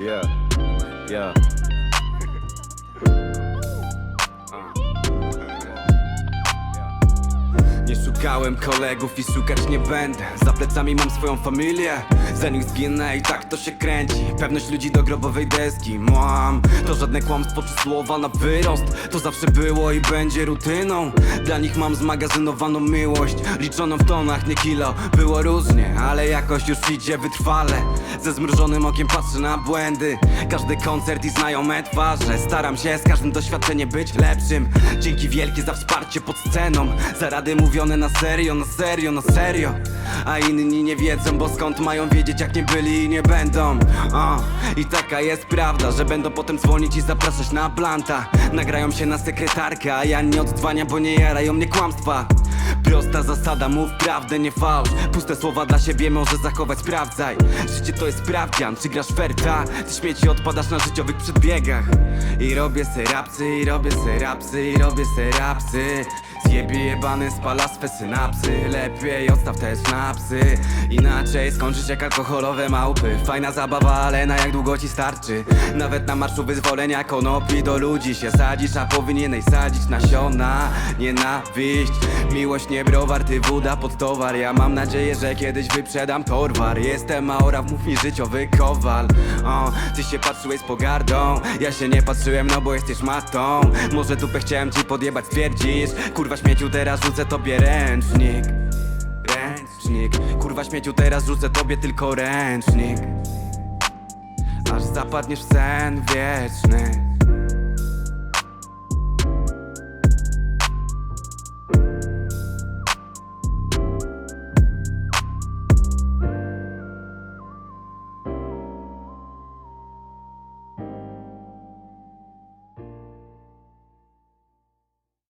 Yeah, yeah. Nie szukałem kolegów i szukać nie będę. Za plecami mam swoją familię Zanim zginę i tak to się kręci. Pewność ludzi do grobowej deski Mam. To żadne kłamstwo czy słowa na wyrost. To zawsze było i będzie rutyną. Dla nich mam zmagazynowaną miłość. Liczoną w tonach, nie kilo. Było różnie, ale jakoś już idzie wytrwale. Ze zmrużonym okiem patrzę na błędy. Każdy koncert i znajome twarze. Staram się z każdym doświadczeniem być lepszym. Dzięki wielkie za wsparcie pod sceną. Za rady mówione na serio, na serio, na serio. A inni nie wiedzą, bo skąd mają wiedzieć jak nie byli i nie będą. O, I taka jest prawda, że będą potem dzwonić i zapraszać na blanta Nagrają się na sekretarkę, a ja nie oddzwania, bo nie jarają mnie kłamstwa. Prosta zasada, mów prawdę, nie fałsz. Puste słowa dla siebie może zachować, sprawdzaj. Życie to jest sprawdzian, czy grasz fair, ta Ty śmieci odpadasz na życiowych przedbiegach. I robię se rapsy, i robię se rapsy, i robię se rapsy Zjebie jebany spala swe synapsy. Lepiej odstaw te snapsy. Inaczej skończysz jak alkoholowe małpy. Fajna zabawa, ale na jak długo ci starczy? Nawet na marszu wyzwolenia konopi Do ludzi się sadzisz, a powinieneś sadzić nasiona. Nienawiść, miłość nie browar Ty woda pod towar. Ja mam nadzieję, że kiedyś wyprzedam torwar. Jestem Maora, mów mi życiowy kowal. O, Ty się patrzyłeś z pogardą. Ja się nie patrzyłem, no bo jesteś matą. Może dupę chciałem ci podjebać, stwierdzisz. Kurwa śmieciu, teraz rzucę tobie ręcznik. Ręcznik. Kurwa śmieciu, teraz rzucę tobie tylko ręcznik. Aż zapadniesz w sen wieczny